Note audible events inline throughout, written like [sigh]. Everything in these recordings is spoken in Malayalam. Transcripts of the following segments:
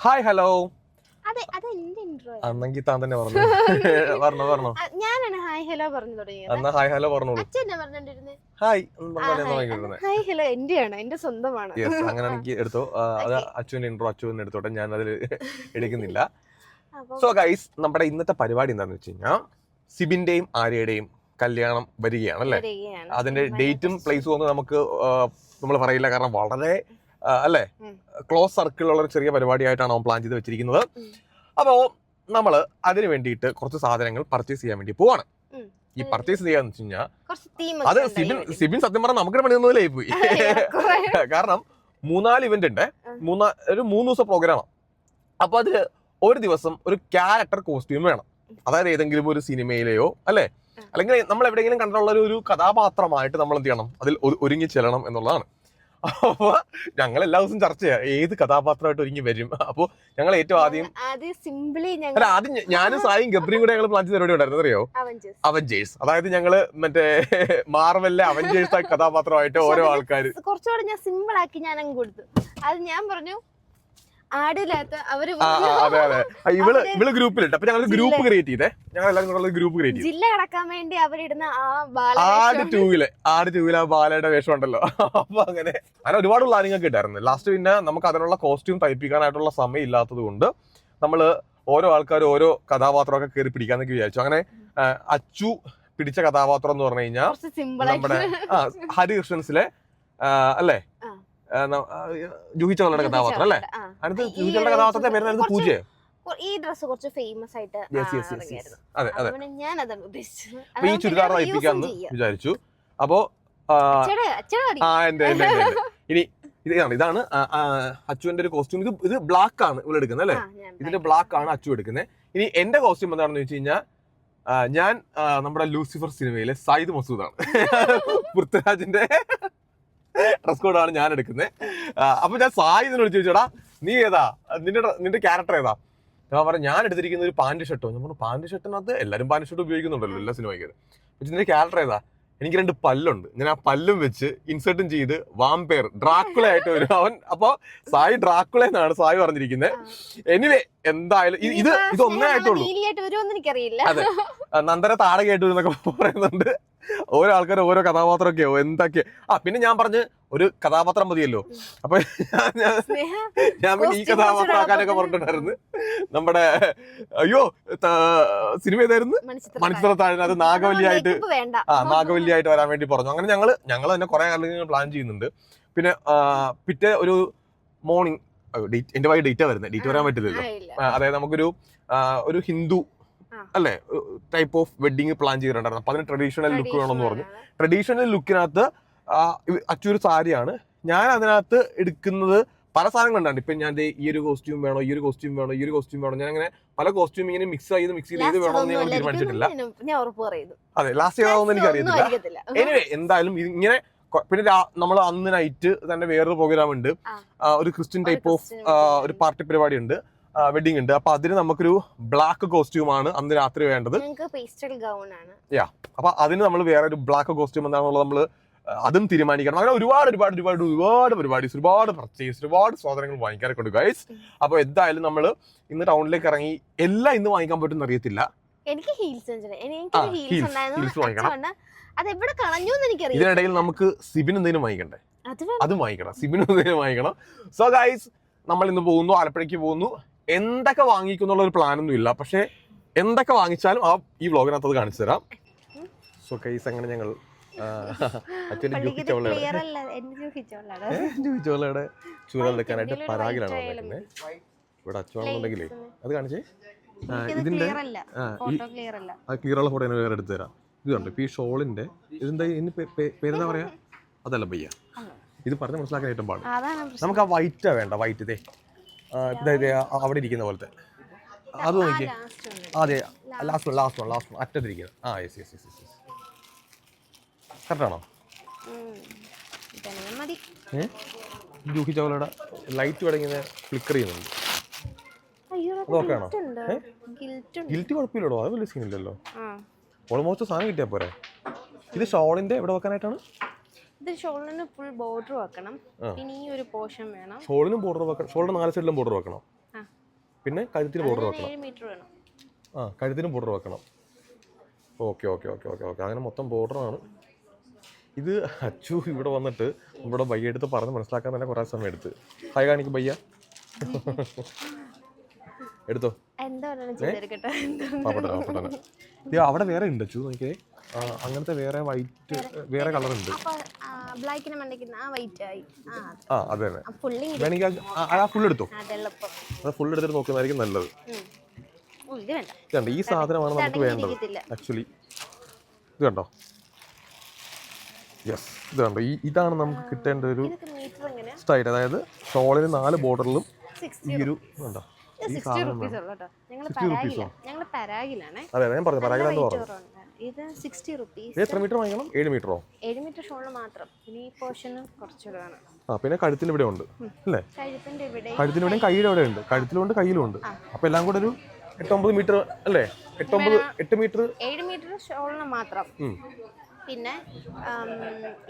ഹായ് ഹലോ അന്നെങ്കിൽ താൻ തന്നെ പറഞ്ഞു. [laughs] പറഞ്ഞു പറഞ്ഞു. ഞാനാണ് ഹായ് ഹലോ പറഞ്ഞു തുടങ്ങിയത്. എന്നാ ഹായ് ഹലോ പറഞ്ഞോളൂ ഹായ് ഹായ് ഹലോ എന്റെയാണ് എന്റെ സ്വന്തമാണ്. അങ്ങനെ എനിക്ക് എടുത്തോ. അത് അച്ഛന്റെ ഇൻട്രോ അച്ഛൻ എടുത്തോട്ടെ. ഞാൻ അതിൽ [laughs] എടുക്കുന്നില്ല സോ ഗൈസ് നമ്മുടെ ഇന്നത്തെ പരിപാടി എന്താണെന്ന് വെച്ച് കഴിഞ്ഞാൽ സിബിന്റെയും ആര്യയുടെയും കല്യാണം വരികയാണ് അല്ലേ. അതിന്റെ ഡേറ്റും പ്ലേസും ഒന്നും നമുക്ക് നമ്മൾ പറയില്ല. കാരണം വളരെ അല്ലേ? ക്ലോസ് സർക്കിൾ ഉള്ള ഒരു ചെറിയ പരിപാടിയായിട്ടാണ് അവൻ പ്ലാൻ ചെയ്ത് വെച്ചിരിക്കുന്നത്. അപ്പോ അപ്പോൾ നമ്മൾ അതിന് വേണ്ടിയിട്ട് കുറച്ച് സാധനങ്ങൾ പർച്ചേസ് ചെയ്യാൻ വേണ്ടി പോവാണ്. ഈ പർച്ചേസ് ചെയ്യാന്ന് വെച്ച് കഴിഞ്ഞാൽ അത് സിബിൻ സിബിൻ സത്യം പറഞ്ഞാൽ നമുക്ക് പണിയൊന്നുമില്ലായി പോയി. [laughs] കാരണം മൂന്നാൽ ഇവന്റ് ഉണ്ട്. മൂന്നാ ഒരു മൂന്ന് ദിവസം പ്രോഗ്രാമാണ് അപ്പൊ അതിൽ ഒരു ദിവസം ഒരു ക്യാരക്ടർ കോസ്റ്റ്യൂം വേണം. അതായത് ഏതെങ്കിലും ഒരു സിനിമയിലെയോ അല്ലെ? അല്ലെങ്കിൽ നമ്മൾ എവിടെയെങ്കിലും കണ്ടിട്ടുള്ള ഒരു കഥാപാത്രമായിട്ട് നമ്മൾ എന്ത് ചെയ്യണം? അതിൽ ഒരുങ്ങി ചെല്ലണം എന്നുള്ളതാണ്. അപ്പൊ ഞങ്ങൾ എല്ലാ ദിവസവും ചർച്ച ചെയ്യാം. ഏത് കഥാപാത്രമായിട്ട് ഒരുങ്ങി വരും? അപ്പൊ ഞങ്ങൾ ഏറ്റവും ആദ്യം ആദ്യം അല്ല ആദ്യം ഞാൻ ഞാനും സായും ഗബ്രിയും കൂടെ ഞങ്ങൾ പ്ലാൻ ചെയ്ത പരിപാടി ഉണ്ടായിരുന്നു. അറിയോ അവഞ്ചേഴ്സ് അവഞ്ചേഴ്സ് അതായത് ഞങ്ങൾ മറ്റേ മാർവലിലെ അവഞ്ചേഴ്സ് കഥാപാത്രമായിട്ട് ഓരോ ആൾക്കാർ കുറച്ചുകൂടെ ഞാൻ സിമ്പിൾ ആക്കി ഞാൻ അങ്ങ് കൊടുത്തു. അത് ഞാൻ പറഞ്ഞു ആടില്ലാത്ത അവർ ആ ആ, അതെ അതെ. ഇവൾ ഇവൾ ഗ്രൂപ്പിലിട്ട് അപ്പൊ ഞങ്ങൾ ഗ്രൂപ്പ് ക്രിയേറ്റ് ചെയ്തേ. ഞങ്ങൾ എല്ലാവരും കൂടെ ഗ്രൂപ്പ് ക്രിയേറ്റ് ചെയ്തു. ജില്ല കടക്കാൻ വേണ്ടി അവരിടുന്ന ആ ആട് ബാലവേഷം ടൂവിൽ ആട് ടൂവിൽ ആ ബാലയുടെ വേഷം ഉണ്ടല്ലോ. അപ്പൊ അങ്ങനെ. അങ്ങനെ ഒരുപാട് പ്ലാനിങ് ഇട്ടായിരുന്നു ലാസ്റ്റ് പിന്നെ നമുക്ക് അതിനുള്ള കോസ്റ്റ്യൂം തയ്പ്പിക്കാനായിട്ടുള്ള സമയം ഇല്ലാത്തത് കൊണ്ട് നമ്മൾ ഓരോ ആൾക്കാർ ഓരോ കഥാപാത്രമൊക്കെ കയറി പിടിക്കാന്നൊക്കെ വിചാരിച്ചു. അങ്ങനെ അച്ചു പിടിച്ച കഥാപാത്രം എന്ന് പറഞ്ഞു കഴിഞ്ഞാൽ നമ്മുടെ ഹരികൃഷ്ണൻസിലെ അല്ലേ? ആ. ആ, ന- ആ, ജൂഹി ചൗളയുടെ കഥാപാത്രം അല്ലേ? അടുത്ത് ജൂഹിച്ചവളുടെ കഥാപാത്രത്തെ പേരുന്നത് പൂജയോ? ഈ ഡ്രസ് കുറച്ച് ഫേമസ് ആയിട്ട്. അതെ അതെ. ഞാൻ അതാണ് ഉദ്ദേശിച്ചത് ഈ ചുരിദാർ തയ്പ്പിക്കാന്ന് വിചാരിച്ചു. അപ്പോ എന്റെ. [laughs] ഇനി ഇതാണ് ഇതാണ് അച്ചുവിന്റെ ഒരു കോസ്റ്റ്യൂം ഇത് ഇത് ബ്ലാക്ക് ആണ് ഇവിടെ എടുക്കുന്നത് അല്ലേ? ഇതിന്റെ ബ്ലാക്ക് ആണ്. അച്ചു എടുക്കുന്നത്. ഇനി എന്റെ കോസ്റ്റ്യൂം എന്താണെന്ന് വെച്ച് കഴിഞ്ഞാൽ ഞാൻ നമ്മുടെ ലൂസിഫർ സിനിമയിലെ സായിദ് മസൂദാണ്. [laughs] പൃഥ്വിരാജിന്റെ ഡ്രസ് കോഡാണ് ഞാൻ എടുക്കുന്നത് അപ്പൊ ഞാൻ സായി സായിദിനോട് ചോദിച്ചോടാ നീ ഏതാ? നിന്റെ നിന്റെ ക്യാരക്ടർ ഏതാ? ഞാൻ പറഞ്ഞു ഞാൻ എടുത്തിരിക്കുന്ന ഒരു പാന്റ് ഷർട്ടോ ഞാൻ പറഞ്ഞു പാന്റ് ഷർട്ടിനകത്ത് എല്ലാവരും പാന്റ് ഷർട്ട് ഉപയോഗിക്കുന്നുണ്ടല്ലോ എല്ലാ സിനിമയ്ക്ക് പക്ഷെ നിന്റെ ക്യാരക്ടർ ഏതാ? എനിക്ക് രണ്ട് പല്ലുണ്ട്. ഞാൻ ആ പല്ലും വെച്ച് ഇൻസേർട്ടും ചെയ്ത് വാമ്പയർ ഡ്രാക്കുള ആയിട്ട് വരും. അവൻ അപ്പൊ സായി ഡ്രാക്കുള എന്നാണ് സായി പറഞ്ഞിരിക്കുന്നത് എനിവേ എന്തായാലും ഇത് ഇത് ഒന്നേ ആയിട്ടുള്ളൂ. അതെ. നന്ദര താടകയായിട്ട് വരുന്നൊക്കെ പറയുന്നുണ്ട്. ഓരോ ആൾക്കാർ ഓരോ കഥാപാത്രമൊക്കെയോ എന്തൊക്കെ? ആ പിന്നെ ഞാൻ പറഞ്ഞ് ഒരു കഥാപാത്രം മതിയല്ലോ. അപ്പൊ ഞാൻ- പിന്നെ ഈ കഥാപാത്രം ആക്കാനൊക്കെ പറഞ്ഞിട്ടുണ്ടായിരുന്നു. നമ്മുടെ അയ്യോ സിനിമ ഏതായിരുന്നു? മണിച്ചിത്ര മണിച്ചിത്രത്താഴിന് അത് നാഗവല്ലിയായിട്ട് ആയിട്ട് ആ നാഗവല്ലിയായിട്ട് വരാൻ വേണ്ടി പറഞ്ഞു. അങ്ങനെ ഞങ്ങൾ ഞങ്ങൾ തന്നെ കുറെ കാലം പ്ലാൻ ചെയ്യുന്നുണ്ട്. പിന്നെ പിറ്റേ ഒരു മോർണിംഗ് എന്റെ വൈ ഡേറ്റ് വരുന്നത്. ഡേറ്റ് വരാൻ പറ്റില്ലല്ലോ. അതായത് നമുക്കൊരു ഒരു ഹിന്ദു. അല്ലെ? ടൈപ്പ് ഓഫ് വെഡിങ് പ്ലാൻ ചെയ്തിട്ടുണ്ടായിരുന്നു. അപ്പൊ അതിന് ട്രഡീഷണൽ ലുക്ക് വേണമെന്ന് പറഞ്ഞു. ട്രഡീഷണൽ ലുക്കിനകത്ത് അച്ചൊരു സാരിയാണ്. ഞാൻ അതിനകത്ത് എടുക്കുന്നത് പല സാധനങ്ങളുണ്ടാണ് ഇപ്പൊ ഞാൻ ഈ ഒരു കോസ്റ്റ്യൂം വേണോ ഈ ഒരു കോസ്റ്റ്യൂം വേണോ ഈ ഒരു കോസ്റ്റ്യൂം വേണോ ഞാൻ അങ്ങനെ പല കോസ്റ്റ്യൂം ഇങ്ങനെ മിക്സ് ചെയ്ത് മിക്സ് ചെയ്ത് ഏത് വേണമെന്ന് ഇതൊന്നും ഞങ്ങൾ തീരുമാനിച്ചിട്ടില്ല. അതെ ലാസ്റ്റ് ഏതാണെന്ന് എനിക്ക് അറിയത്തില്ല. എനിവേ എന്തായാലും ഇങ്ങനെ പിന്നെ നമ്മൾ അന്ന് നൈറ്റ് തന്നെ വേറൊരു പ്രോഗ്രാം ഉണ്ട്. ഒരു ക്രിസ്ത്യൻ ടൈപ്പ് ഓഫ് ഒരു പാർട്ടി പരിപാടി ഉണ്ട് വെഡിങ് ഉണ്ട്. അപ്പൊ അതിന് നമുക്കൊരു ബ്ലാക്ക് കോസ്റ്റ്യൂം ആണ് അന്ന് രാത്രി വേണ്ടത്. യാ അപ്പൊ അതിന് നമ്മൾ വേറെ ഒരു ബ്ലാക്ക് കോസ്റ്റ്യൂം എന്താണെന്നുള്ളത് നമ്മൾ അതും തീരുമാനിക്കണം. അങ്ങനെ ഒരുപാട് ഒരുപാട് ഒരുപാട് ഒരുപാട് പരിപാടീസ് ഒരുപാട് പർച്ചേസ് ഒരുപാട് സാധനങ്ങൾ വാങ്ങിക്കാനൊക്കെ ഉണ്ട് ഗൈസ് അപ്പൊ എന്തായാലും നമ്മൾ ഇന്ന് ടൗണിലേക്ക് ഇറങ്ങി എല്ലാം ഇന്ന് വാങ്ങിക്കാൻ പറ്റുമെന്ന് അറിയത്തില്ല. എനിക്ക് ഹീൽസ് ഹീൽസ് വാങ്ങിക്കണം. കളഞ്ഞു എനിക്കറിയാം ഇതിനിടയിൽ നമുക്ക് സിബിൻ എന്തെങ്കിലും വാങ്ങിക്കണ്ടേ. അതും വാങ്ങിക്കണം. സിബിൻ എന്തെങ്കിലും വാങ്ങിക്കണം. സോ ഗൈസ് നമ്മൾ ഇന്ന് പോകുന്നു. ആലപ്പുഴയ്ക്ക് പോകുന്നു. എന്തൊക്കെ വാങ്ങിക്കുന്നുള്ള ഒരു പ്ലാനൊന്നും ഇല്ല പക്ഷേ എന്തൊക്കെ വാങ്ങിച്ചാലും ആ ഈ വ്ളോഗിനകത്ത് അത് കാണിച്ചു തരാം. സോ കൈസ് അങ്ങനെ ഞങ്ങൾ അച്ഛന്റെ ജൂഹി ചവളയുടെ ചൂരൽ എടുക്കാനായിട്ട് പരാഗിലാണ് വന്നേക്കുന്നത്. ഇവിടെ അച്ചുവാണെന്നുണ്ടെങ്കിലേ അത് കാണിച്ചേ? ഇതിന്റെ ക്ലിയർ കീറുള്ള ഫോട്ടോ ഞാൻ വേറെ എടുത്തു തരാം. ഇത് കണ്ടോ? ഇപ്പൊ ഈ ഷോളിന്റെ ഇതെന്താ ഇനി പേരെന്താ പറയാ? അതല്ല പയ്യ ഇത് പറഞ്ഞ് മനസ്സിലാക്കാനായിട്ടും പാടില്ല അതാണ് നമുക്ക് ആ വൈറ്റാ വേണ്ട വൈറ്റ് ഇതേ. അവിടെ ഇരിക്കുന്ന പോലത്തെ. അത് നോക്കി അതെ last one last one last one അറ്റത്തിരിക്കുന്നത് ആ യെസ് യെസ് യെസ് യെസ് കറക്റ്റാണോ ജൂഹി ചൗലയുടെ ലൈറ്റ് തുടങ്ങിയത് ക്ലിക്കർ ചെയ്യുന്നുണ്ട്. അയ്യോ, അത് അതൊക്കെ ഉണ്ട്. ഏ? Guilt ഉണ്ട്. ഗിൽറ്റ് കുഴപ്പമില്ലടോ. അത് വലിയ സീനില്ലല്ലോ. ഓൾമോസ്റ്റ് സാധനം കിട്ടിയാ പോരെ. ഇത് ഷോളിന്റെ എവിടെ വെക്കാനായിട്ടാണ്? ഇത് ഷോളിന് ഫുൾ ബോർഡർ വെക്കണം. പിന്നെ ഈ ഒരു പോർഷൻ വേണം. ഷോളിനും ബോർഡർ വെക്കണം. ഷോളിന് നാല് സൈഡിലും ബോർഡർ വെക്കണം. പിന്നെ കഴുത്തിന് ബോർഡർ വെക്കണം. മീറ്റർ വേണം. ആ കഴുത്തിന് ബോർഡർ വെക്കണം. Okay okay okay okay okay അങ്ങനെ മൊത്തം ബോർഡറാണ് ഇത് അച്ചു ഇവിടെ വന്നിട്ട് ഇവിടെ ബയ്യ എടുത്ത് പറഞ്ഞ് മനസ്സിലാക്കാൻ തന്നെ കുറേ സമയം എടുത്ത്. ഹായ് കാണിക്കും ബയ്യ. [laughs] എടുത്തോ. അവിടെ വേറെ ഉണ്ട് അച്ചു നോക്കിയേ. അങ്ങനത്തെ വേറെ വൈറ്റ് വേറെ കളർ ഉണ്ട്. ബ്ലാക്കിന് ആ വൈറ്റ് ആയി. ആ അത് തന്നെ വേണമെങ്കിൽ ആ- ഫുൾ എടുത്തു? അത് ഫുൾ എടുത്തിട്ട് നോക്കുന്നതായിരിക്കും നല്ലത്. കണ്ടോ ഈ സാധനമാണ് നമുക്ക് വേണ്ടത്. ആക്ച്വലി ഇത് കണ്ടോ? യെസ് ഇത് കണ്ടോ? ഈ ഇതാണ് നമുക്ക് കിട്ടേണ്ട ഒരു സ്റ്റൈൽ അതായത് ഷോളിന് നാല് ബോർഡറിലും സിക്സ്റ്റി ഈ ഒരു കണ്ടോ ഈ സിക്സ്റ്റി സാധനം റുപ്പീസ് ഉള്ളു കേട്ടോ. ഞങ്ങൾ 60 rupees പരാഗില. ഞങ്ങൾ പരാഗിലാണേ. അതെ ഞാൻ പറഞ്ഞു പരാഗിലാന്ന് പറഞ്ഞു. ഇത് സിക്സ്റ്റി റുപ്പീസ് എത്ര മീറ്റർ വാങ്ങിക്കണം? ഏഴ് മീറ്ററോ ഏഴ് മീറ്റർ ഷോൾ മാത്രം. ഇനി ഈ പോർഷന് കുറച്ചുകൂടെ വേണം ആ പിന്നെ കഴുത്തിന് ഇവിടെ ഉണ്ട്. അല്ലേ? കഴുത്തിന്റെ ഇവിടെ കഴുത്തിന് ഇവിടെയും കൈയുടെ ഇവിടെ ഉണ്ട്. കഴുത്തിലുണ്ട് കയ്യിലും ഉണ്ട്. അപ്പൊ എല്ലാം കൂടെ ഒരു എട്ടൊമ്പത് മീറ്റർ അല്ലേ? എട്ടൊമ്പത് എട്ട് മീറ്റർ ഏഴ് മീറ്റർ ഷോളിന് മാത്രം. പിന്നെ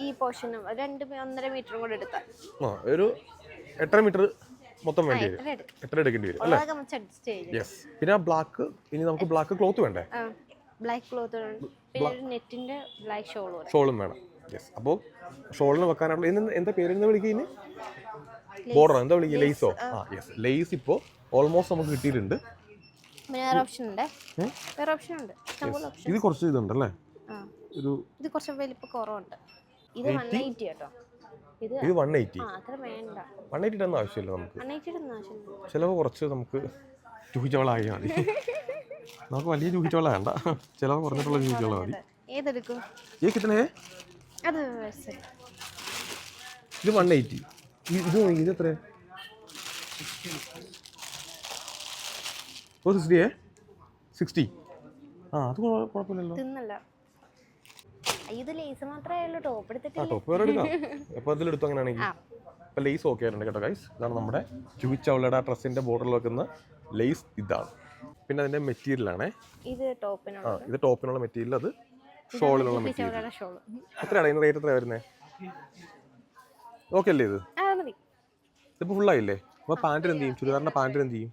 ഈ പോർഷനും രണ്ട് ഒന്നര മീറ്ററും കൂടെ എടുത്താൽ ആ ഒരു എട്ടര മീറ്റർ മൊത്തം വേണ്ടി വരും. എട്ടര എടുക്കേണ്ടി വരും അല്ലേ? യെസ് പിന്നെ ബ്ലാക്ക് ഇനി നമുക്ക് ബ്ലാക്ക് ക്ലോത്ത് വേണ്ടേ? ബ്ലാക്ക് ക്ലോത്ത് പിന്നെ ഒരു നെറ്റിന്റെ ബ്ലാക്ക് ഷോൾ കൂടെ ഷോളും വേണം. യെസ് അപ്പോൾ ഷോളിന് വെക്കാനുള്ള ഇന്ന് എന്താ പേര് എന്താ വിളിക്കുന്നത് ബോർഡർ എന്താ വിളിക്കുക ലേസോ ആ. യെസ് ലേസ് ഇപ്പോൾ ഓൾമോസ്റ്റ് നമുക്ക് കിട്ടിയിട്ടുണ്ട്. വേറെ ഓപ്ഷൻ ഉണ്ട്. വേറെ ഓപ്ഷൻ ഉണ്ട്. ഇത് കുറച്ച് ഇതുണ്ടല്ലേ? ഒരു ഇത് കുറച്ച് വലിപ്പം കുറവുണ്ട്. ഇത് വൺ എയ്റ്റി കേട്ടോ. ഇത് വൺ എയ്റ്റി വൺ എയ്റ്റി ആവശ്യമില്ല നമുക്ക്. ചിലവ് കുറച്ച് നമുക്ക് ജൂഹിച്ചോളായി മതി. [laughs] നമുക്ക് വലിയ ജൂഹിച്ചോള വേണ്ട. ചിലവ് കുറഞ്ഞിട്ടുള്ള ജൂഹിച്ചോള മതി. ഏതെടുക്കും? കിട്ടണേ അത് ഇത് വൺ എയ്റ്റി ഇത് ഇത് എത്ര ഓ സിക്സ്റ്റി ഏ? സിക്സ്റ്റി ആ അത് കുഴ- കുഴപ്പമില്ലല്ലോ. ഇത് ലേസ് മാത്രമേ ഉള്ളൂ ടോപ്പ് ആ എടുത്തിട്ടില്ല ടോപ്പ് വേറെ എടുക്കാം. എപ്പോൾ അതിലെടുത്തു അങ്ങനെയാണെങ്കിൽ? ആ. ലേസ് ഓക്കെ ആയിട്ടുണ്ട് കേട്ടോ ഗൈസ് ഇതാണ് നമ്മുടെ ചുവിച്ചവളുടെ ഡ്രസ്സിന്റെ ഡ്രസ്സിന്റെ ബോർഡറിൽ വെക്കുന്ന ലേസ് ഇതാണ്. പിന്നെ അതിന്റെ മെറ്റീരിയൽ ആണേ ഇത് ആ ഇത് ടോപ്പിനുള്ള മെറ്റീരിയൽ അത് ഷോളിനുള്ള മെറ്റീരിയൽ. ഷോൾ എത്രയാണ് അതിന് റേറ്റ് എത്ര വരുന്നേ? ഓക്കെ അല്ലേ ഇത്? മതി. ആയില്ലേ? ഫുള്ളായില്ലേ അപ്പോൾ പാന്റിന് എന്ത് ചെയ്യും? ചുരിദാറിന്റെ പാന്റിന് എന്ത് ചെയ്യും?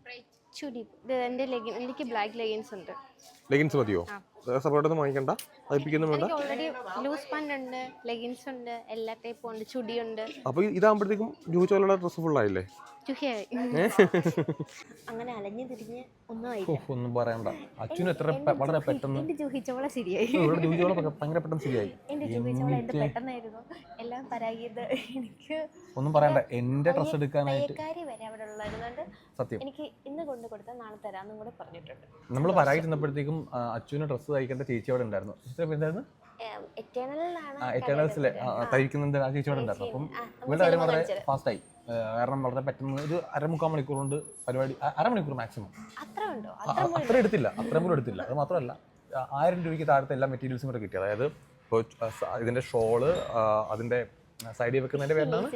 ലെഗിൻസ് മതിയോ? സെപ്പറേറ്റ് ഒന്നും വാങ്ങിക്കണ്ട. അതിപ്പിക്കുന്നു വേണ്ട. ഓൾറെഡി ലൂസ് പാന്റ് ഉണ്ട് ലെഗിൻസ് ഉണ്ട് എല്ലാ ടൈപ്പും ഉണ്ട് ചുടിയുണ്ട് അപ്പോൾ ഇതാകുമ്പോഴത്തേക്കും ജൂച്ചോളുടെ ഡ്രസ്സ് ഫുൾ ആയില്ലേ? അങ്ങനെ അലഞ്ഞു തിരിഞ്ഞ് ഒന്നും ആയില്ല. ഒന്നും പറയണ്ട. അച്ഛനും എത്ര വളരെ പെട്ടെന്ന് ശരിയായി. ഭയങ്കര പെട്ടെന്ന് ശരിയായി. എന്റെ എന്ത് പെട്ടെന്നായിരുന്നു? എല്ലാം പരാഗീത്. എനിക്ക് ഒന്നും പറയണ്ട. എന്റെ ഡ്രസ് എടുക്കാനായിട്ട് വരെ അവിടെ ഉള്ളതുകൊണ്ട് സത്യം. എനിക്ക് ഇന്ന് കൊണ്ട് കൊടുത്താൽ നാളെ തരാന്നും കൂടെ പറഞ്ഞിട്ടുണ്ട്. നമ്മൾ പരാതി ചെന്നപ്പോഴത്തേക്കും അച്ഛന് ഡ്രസ്സ് തയ്ക്കേണ്ട ചേച്ചി അവിടെ ഉണ്ടായിരുന്നു എന്തായിരുന്നു? എറ്റേണൽസിലെ തയ്ക്കുന്നുണ്ട് ആ ചേച്ചി അവിടെ ഉണ്ടായിരുന്നു അപ്പം ഇവിടെ കാര്യം വളരെ ഫാസ്റ്റായി. കാരണം വളരെ പെട്ടെന്ന് ഒരു അരമുക്കാൽ മണിക്കൂർ കൊണ്ട് പരിപാടി അരമണിക്കൂർ മാക്സിമം. അത്ര അത്ര എടുത്തില്ല. അത്രയും പോലും എടുത്തില്ല. അത് മാത്രമല്ല ആയിരം രൂപയ്ക്ക് താഴത്തെ എല്ലാ മെറ്റീരിയൽസും കൂടെ കിട്ടി. അതായത് ഇപ്പോൾ ഇതിന്റെ ഷോൾ അതിന്റെ സൈഡിൽ വെക്കുന്നതിന്റെ പേരാണ്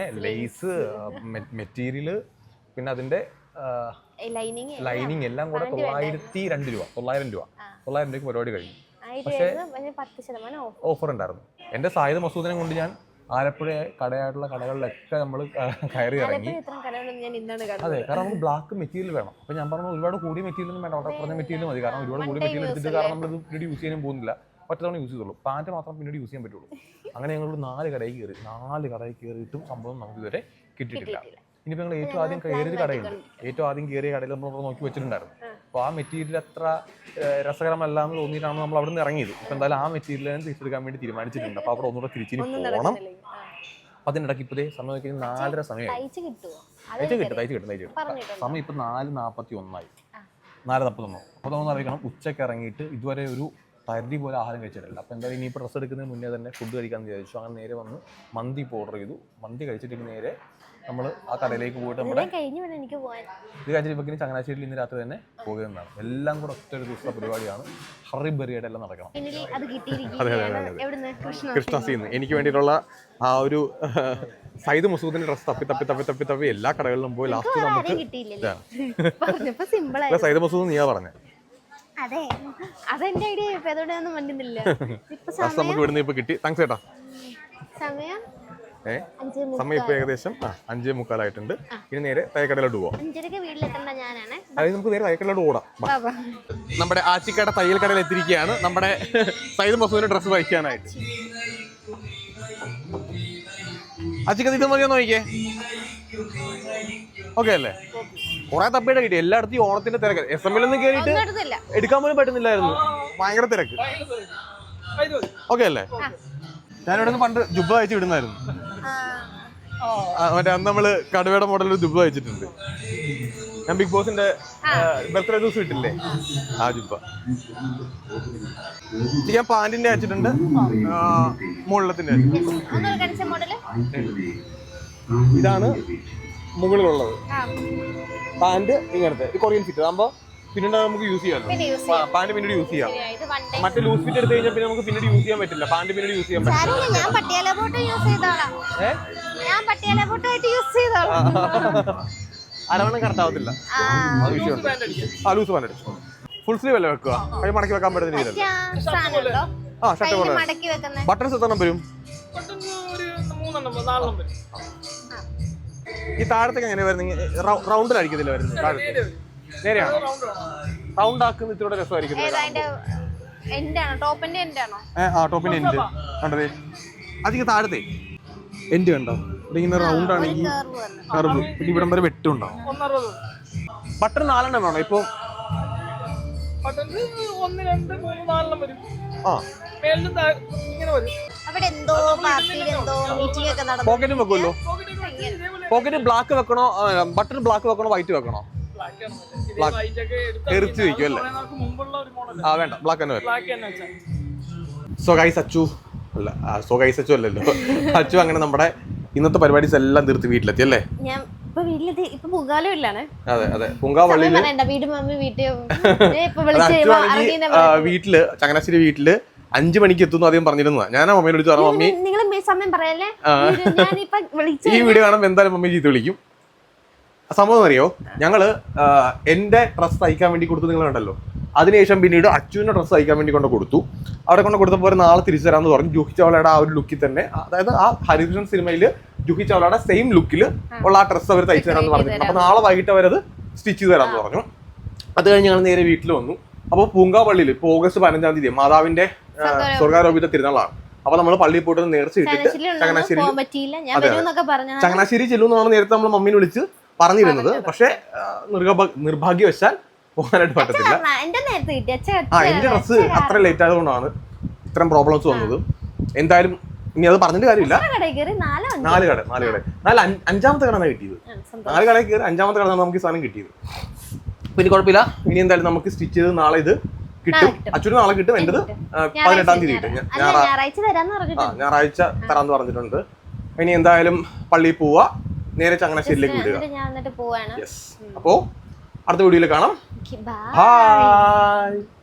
ഏഹ് ലേസ് മെറ്റീരിയൽ പിന്നെ അതിന്റെ ലൈനിങ് ലൈനിങ് എല്ലാം കൂടെ തൊള്ളായിരത്തി രണ്ട് രൂപ തൊള്ളായിരം രൂപ. തൊള്ളായിരം രൂപയ്ക്ക് പരിപാടി കഴിഞ്ഞു. പക്ഷേ ഓഫർ ഉണ്ടായിരുന്നു. എന്റെ സായുധ മസൂദിനെ കൊണ്ട് ഞാൻ ആലപ്പുഴ കടയായിട്ടുള്ള കടകളിലൊക്കെ നമ്മൾ കയറി ഇറങ്ങി. അതെ കാരണം നമുക്ക് ബ്ലാക്ക് മെറ്റീരിയൽ വേണം. അപ്പൊ ഞാൻ പറഞ്ഞു ഒരുപാട് കൂടിയ മെറ്റീരിയൽ ഒന്നും വേണ്ട വളരെ കുറഞ്ഞ മെറ്റീരിയൽ മതി. കാരണം ഒരുപാട് കൂടിയ മെറ്റീരിയൽ എടുത്തിട്ട് കാരണം നമ്മൾ പിന്നീട് യൂസ് ചെയ്യാനും പോകുന്നില്ല. ഒറ്റ തവണ യൂസ് ചെയ്തുള്ളൂ. പാന്റ് മാത്രം പിന്നീട് യൂസ് ചെയ്യാൻ പറ്റുള്ളൂ. അങ്ങനെ ഞങ്ങൾ നാല് കടയിൽ കയറി നാല് കടയിൽ കയറിയിട്ടും സംഭവം നമുക്ക് ഇതുവരെ കിട്ടിയിട്ടില്ല. ഇനിയിപ്പോൾ ഞങ്ങൾ ഏറ്റവും ആദ്യം കയറിയൊരു കടയുണ്ട് ഏറ്റവും ആദ്യം കയറിയ കടയിൽ നമ്മൾ നോക്കി വെച്ചിട്ടുണ്ടായിരുന്നു. അപ്പോൾ ആ മെറ്റീരിയൽ അത്ര രസകരമല്ല എന്ന് തോന്നിയിട്ടാണ് നമ്മൾ അവിടെ നിന്ന് ഇറങ്ങിയത്. ഇപ്പം എന്തായാലും ആ മെറ്റീരിയൽ തിരിച്ചെടുക്കാൻ വേണ്ടി തീരുമാനിച്ചിട്ടുണ്ട്. അപ്പോൾ അവിടെ ഒന്നുകൂടെ തിരിച്ചിനി പോകണം അപ്പം അതിനിടയ്ക്ക് ഇപ്പോൾ സമയം നോക്കിയാൽ നാലര സമയമായി. തയ്ച്ച് കിട്ടും തയ്ച്ച് കിട്ടും തയ്ച്ച് കിട്ടും. സമയം ഇപ്പം നാല് നാൽപ്പത്തി ഒന്നായി നാല് നാൽപ്പത്തൊന്നോ അപ്പോൾ നമ്മൾ അറിയിക്കണം. ഉച്ചയ്ക്ക് ഇറങ്ങിയിട്ട് ഇതുവരെ ഒരു പരിധി പോലെ ആഹാരം കഴിച്ചിട്ടില്ല. അപ്പോൾ എന്തായാലും ഇനിയിപ്പോൾ ഡ്രസ്സ് എടുക്കുന്നതിന് മുന്നേ തന്നെ ഫുഡ് കഴിക്കാമെന്ന് വിചാരിച്ചു. അങ്ങനെ നേരെ വന്ന് മന്തി ഇപ്പോൾ ഓർഡർ ചെയ്തു. മന്തി കഴിച്ചിട്ട് നേരെ നമ്മൾ ആ കടയിലേക്ക് പോയിട്ട് നമ്മുടെ ഇതെല്ലാം കഴിഞ്ഞു വേണം എനിക്ക് പോകാൻ ഇത് കഴിഞ്ഞിട്ട് ഇപ്പം ചങ്ങനാശ്ശേരിയിൽ ഇന്ന് രാത്രി തന്നെ പോകുന്നതാണ്. എല്ലാം കൂടെ ഒറ്റ ഒരു ദിവസത്തെ പരിപാടിയാണ്. ഹറി ബറിയായിട്ട് എല്ലാം നടക്കണം. അതെ അതെ അതെ അതെ കൃഷ്ണ കൃഷ്ണസീന്ന് എനിക്ക് വേണ്ടിയിട്ടുള്ള ആ ഒരു സൈദ് മസൂദിന്റെ ഡ്രസ് തപ്പി തപ്പി തപ്പി തപ്പി തപ്പി എല്ലാ കടകളിലും പോയി ലാസ്റ്റ് നമുക്ക് [laughs] സൈദ് മസൂദ് നീയാ പറഞ്ഞേ. അതെ. അതെന്റെ ഐഡിയ ഇപ്പൊ അതുകൊണ്ട് ഒന്നും മണ്ടുന്നില്ല [laughs] ഇപ്പൊ നമുക്ക് ഇവിടുന്ന് ഇപ്പൊ കിട്ടി. താങ്ക്സ് ചേട്ടാ സമയം ഏ? അഞ്ച് സമയം ഇപ്പൊ ഏകദേശം ആ അഞ്ചേ മുക്കാലായിട്ടുണ്ട്. ഇനി നേരെ തയ്യക്കടയിലോട്ട് പോവാം. അഞ്ചരക്ക് വീട്ടിലെത്തേണ്ട ഞാനാണ്. അതായത് നമുക്ക് നേരെ തയ്യക്കടയിലോട്ട് ഓടാം. നമ്മുടെ ആച്ചിക്കട തയ്യൽ കടയിൽ എത്തിരിക്കുകയാണ് നമ്മുടെ സൈദ് മസൂദിന്റെ ഡ്രസ്സ് തയ്ക്കാനായിട്ട് ആച്ചിക്കത് ഇത് മതിയോ നോക്കിയേ? ഓക്കെ അല്ലേ? കുറെ തപ്പിയുടെ കിട്ടി. എല്ലായിടത്തും ഓണത്തിന്റെ തിരക്ക്. എസ് എം എൽ ഒന്നും കയറിയിട്ട് എടുക്കാൻ പോലും പറ്റുന്നില്ലായിരുന്നു. ഭയങ്കര തിരക്ക്. ഓക്കെ അല്ലേ? ഞാനിവിടെ നിന്ന് പണ്ട് ജുബ അയച്ചു വിടുന്നായിരുന്നു മറ്റേ അന്ന് നമ്മൾ കടുവയുടെ മോഡൽ ഒരു ദുബ വെച്ചിട്ടുണ്ട്. ഞാൻ ബിഗ് ബോസിന്റെ ബർത്ത്ഡേ ദിവസം ഇട്ടില്ലേ? ആ ജുബ ഞാൻ പാന്റിന്റെ അയച്ചിട്ടുണ്ട്. മുകളിലത്തിന്റെ ഇതാണ് മുകളിലുള്ളത്. പാന്റ് ഇങ്ങനത്തെ. കൊറിയൻ ഫിറ്റ് ആകുമ്പോ പിന്നീട് നമുക്ക് യൂസ് ചെയ്യാമല്ലോ പാന്റ് പിന്നീട് യൂസ് ചെയ്യാം. മറ്റേ ലൂസ് ഫിറ്റ് എടുത്തു കഴിഞ്ഞാൽ പിന്നെ നമുക്ക് പിന്നീട് യൂസ് ചെയ്യാൻ പറ്റില്ല. പാന്റ് പിന്നീട് യൂസ് ചെയ്യാൻ പറ്റില്ല. ഞാൻ പട്ടിയാല ബോട്ട് യൂസ് ചെയ്തോളാം. ഞാൻ പട്ടിയാല ബോട്ടായിട്ട് യൂസ് ചെയ്തോളാം. അരവണ്ണം കറക്റ്റ് ആവത്തില്ല. ആ. അത് ലൂസ് പാന്റ് അടിച്ചു ഫുൾ സ്ലീവ് അല്ലേ വെക്കുക? കൈ മടക്കി വെക്കാൻ പറ്റുന്ന മറ്റേ ആ ഷർട്ട് പോലെ. ബട്ടൺസ് എത്ര വരും? ഒരു മൂന്നെണ്ണം നാലെണ്ണം വരും. ഈ താഴത്തേക്ക് എങ്ങനെ വരുന്നത് റൗണ്ടിലായിരിക്കത്തില്ല വരുന്നത് താഴത്ത് നേരെയാണോ സൗണ്ട് ആക്കുന്ന ഇത്തിരി രസമായിരിക്കും ആണോ ആണോ ആ ടോപ്പിന്റെ എൻഡ് കണ്ടതേ അധികം താഴത്തെ. എൻഡ് കണ്ടോ? ഇവിടെ ഇങ്ങനെ റൗണ്ട് കേർവ് വന്നു കർവ് പിന്നെ ഇവിടം വരെ വെട്ടുണ്ടാവും ബട്ടൺ നാലെണ്ണം വേണോ? ഇപ്പൊ ഒന്ന് രണ്ട് മൂന്ന് നാലെണ്ണം വരും. ആ. പോക്കറ്റും വെക്കുമല്ലോ. പോക്കറ്റ് ബ്ലാക്ക് വെക്കണോ? ബട്ടൺ ബ്ലാക്ക് വെക്കണോ? വൈറ്റ് വെക്കണോ? ബ്ലാക്ക് എറിച്ച് പിന്നെ. വെക്കും അല്ലേ? ആ വേണ്ട. ബ്ലാക്ക് തന്നെ വരും സോ ഗൈസ് അച്ചു അല്ല സോ ഗൈസ് അച്ചു അല്ലല്ലോ. അച്ചു അങ്ങനെ നമ്മുടെ ഇന്നത്തെ പരിപാടീസ് എല്ലാം തീർത്ത് വീട്ടിലെത്തി അല്ലേ? ഞാൻ ഇപ്പൊ വീട്ടിലെത്തി. ഇപ്പൊ പുകാലം ഇല്ലാണ് അതെ അതെ. വീട് മമ്മി വീട്ടിൽ വീട്ടിൽ ചങ്ങനാശ്ശേരി വീട്ടിൽ അഞ്ചു മണിക്ക് എത്തുന്നു ആദ്യം പറഞ്ഞിരുന്നതാ. ഞാൻ മമ്മിയോട് വിളിച്ചു പറഞ്ഞു മമ്മി നിങ്ങൾ സമയം പറയല്ലേ? ഈ വീഡിയോ കാണുമ്പോൾ എന്തായാലും മമ്മി ചീത്ത വിളിക്കും. സംഭവം അറിയോ? ഞങ്ങൾ എന്റെ ഡ്രസ് തയ്ക്കാൻ വേണ്ടി കൊടുത്തു നിങ്ങൾ കണ്ടല്ലോ അതിനുശേഷം പിന്നീട് അച്ചുവിന്റെ ഡ്രസ്സ് തയ്ക്കാൻ വേണ്ടി കൊണ്ട് കൊടുത്തു. അവിടെ കൊണ്ട് കൊടുത്തപ്പോൾ നാളെ തിരിച്ചു തരാമെന്ന് പറഞ്ഞു. ജൂഹി ചൗളയുടെ ആ ഒരു ലുക്കിൽ തന്നെ അതായത് ആ ഹരികൃഷ്ണൻ സിനിമയിൽ ജൂഹി ചൗളയുടെ സെയിം ലുക്കിൽ ഉള്ള ആ ഡ്രസ്സ് അവർ തയ്ച്ചു തരാമെന്ന് പറഞ്ഞു അപ്പൊ നാളെ വൈകിട്ട് അവരത് സ്റ്റിച്ച് ചെയ്ത് തരാമെന്ന് പറഞ്ഞു. അത് കഴിഞ്ഞ് ഞങ്ങൾ നേരെ വീട്ടിൽ വന്നു. അപ്പോൾ പൂങ്കാവള്ളിയിൽ ഇപ്പോൾ ഓഗസ്റ്റ് പതിനഞ്ചാം തീയതി മാതാവിന്റെ സ്വർഗാരോപിത തിരുനാളാണ്. അപ്പൊ നമ്മൾ പള്ളിയിൽ പോയിട്ട് നേർച്ച ഇട്ടിട്ട് ചങ്ങനാശ്ശേരി ചങ്ങനാശ്ശേരി ചെല്ലുമെന്നാണ് നേരത്തെ നമ്മൾ മമ്മീനെ വിളിച്ച് പറഞ്ഞിരുന്നത്. പക്ഷേ നിർഭാഗ്യവശാൽ പോകാനായിട്ട് പറ്റത്തില്ല. ആ എന്റെ ഡ്രസ്സ് അത്ര ലേറ്റ് ആയതുകൊണ്ടാണ് ഇത്തരം പ്രോബ്ലംസ് വന്നത്. എന്തായാലും ഇനി അത് പറഞ്ഞിട്ട് കാര്യമില്ല. നാലോ കട നാല് കട. നാല് അഞ്ച്- അഞ്ചാമത്തെ കടന്നാണ് കിട്ടിയത്. നാല് കടയിൽ കയറി അഞ്ചാമത്തെ കടന്നാണ് നമുക്ക് ഈ സാധനം കിട്ടിയത്. പിന്നെ കുഴപ്പമില്ല. ഇനി എന്തായാലും നമുക്ക് സ്റ്റിച്ച് ചെയ്ത് നാളെ ഇത് കിട്ടും. അച്ഛനും നാളെ കിട്ടും. എന്റേത് ആ, പതിനെട്ടാം തീയതി കിട്ടും. ഞായറാഴ്ച തരാന്ന് ആ പറഞ്ഞിട്ടുണ്ട് ഞായറാഴ്ച തരാന്ന് പറഞ്ഞിട്ടുണ്ട്. ഇനി എന്തായാലും പള്ളിയിൽ പോവാ നേരെ ചങ്ങനാശ്ശേരിയിലേക്ക് വിടുക. ഞാൻ എന്നിട്ട് പോവാണ്. അപ്പോ അടുത്ത വീഡിയോയിൽ കാണാം. ബൈ